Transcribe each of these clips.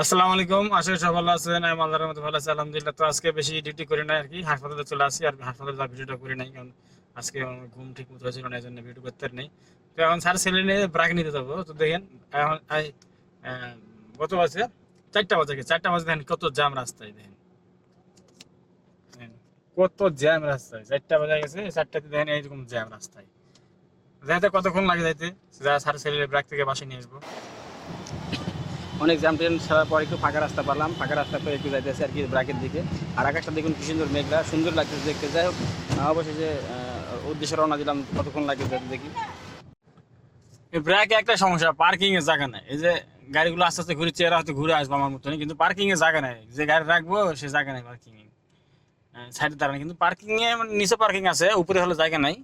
আসসালামু আলাইকুম। আশা করি ভালো আছেন। আমি আল্লাহর মতো ভালো আছি আলহামদুলিল্লাহ। তো আজকে বেশি ডিউটি করি নাই আর কি হাসপাতালে চলে আসি আর হাসপাতালে যা ভিডিওটা করি নাই কারণ আজকে ঘুম ঠিক মতো হয়েছিল না এই জন্য ভিডিও করতে নাই। তো এখন স্যার ছেলে নিয়ে ব্রাক নিতে যাব। তো দেখেন এখন কত বাজে? চারটা বাজে? চারটা বাজে দেখেন কত জ্যাম রাস্তায় দেখেন, কত জ্যাম রাস্তায় চারটা বাজে গেছে চারটাতে দেখেন এইরকম জ্যাম রাস্তায়। যাইতে কতক্ষণ লাগে যাইতে? যা স্যার ছেলে ব্রাক থেকে বাসে নিয়ে আসব। অনেক জ্যাম ট্রেন ছাড়ার পর একটু ফাঁকা রাস্তা পারলাম, ফাঁকা রাস্তা পেয়ে একটু যাইতেছে আর কি ব্রাকের দিকে। আর আকাশটা দেখুন কি সুন্দর মেঘলা, সুন্দর লাগতেছে দেখতে। যাই হোক অবশেষে উদ্দেশ্যে রওনা দিলাম, কতক্ষণ লাগে যাতে দেখি। ব্র্যাকে একটা সমস্যা পার্কিং এর জায়গা নাই। এই যে গাড়িগুলো আস্তে আস্তে ঘুরে চেয়ারা হয়তো ঘুরে আসব আমার মতনই, কিন্তু পার্কিং এর জায়গা নাই। যে গাড়ি রাখব, সে জায়গা নাই পার্কিং এ। সাইডে দাঁড়ানো কিন্তু পার্কিং এ মানে নিচে পার্কিং আছে, উপরে হলো জায়গা নাই।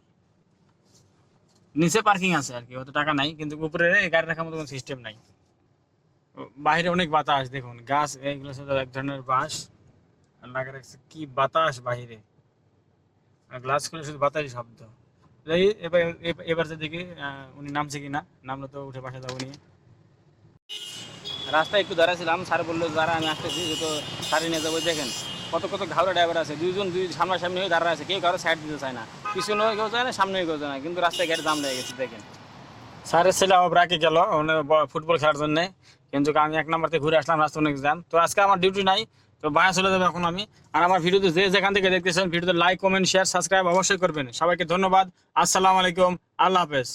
নিচে পার্কিং আছে আর কি, অত টাকা নাই। কিন্তু উপরে গাড়ি রাখার মতো কোনো সিস্টেম নাই। বাইরে অনেক বাতাস, দেখুন, গাছ এইগুলো শুধু এক ধরনের বাঁশ। আর লাগা রাখছে কি বাতাস বাইরে। গ্লাস খুলে শুধু বাতাসই শব্দ। এবার, এবার- যে দেখি উনি নামছে কি না নামলে তো উঠে পাশে যাব নিয়ে। রাস্তায় একটু দাঁড়াছিলাম, স্যার বলল, যারা আমি আসতেছি তো সারি নিয়ে যাব। দেখেন, কত কত ঘাওড়া ড্রাইভার আছে। দুইজন, দুই সামনাসামনি হয়ে দাঁড়া আছে। কেউ কারও সাইড দিতে চায় না। পিছনে কেউ চায় না সামনে কেউ চায় না। কিন্তু রাস্তায় গাড়ি দাম লেগে গেছে, দেখেন। স্যারের ছেলে আমার ব্রাকে গেল ফুটবল খেলার জন্য। কিন্তু আমি এক নাম্বার থেকে ঘুরে আসলাম রাস্তা অনেক যান তো আজকে আমার ডিউটি নাই, তো বায়া চলে যাবে এখন আমি। আর আমার ভিডিওতে যে যেখান থেকে দেখতেছেন, ভিডিওতে লাইক কমেন্ট শেয়ার সাবস্ক্রাইব অবশ্যই করবেন। সবাইকে ধন্যবাদ। আসসালামু আলাইকুম। আল্লাহ হাফেজ।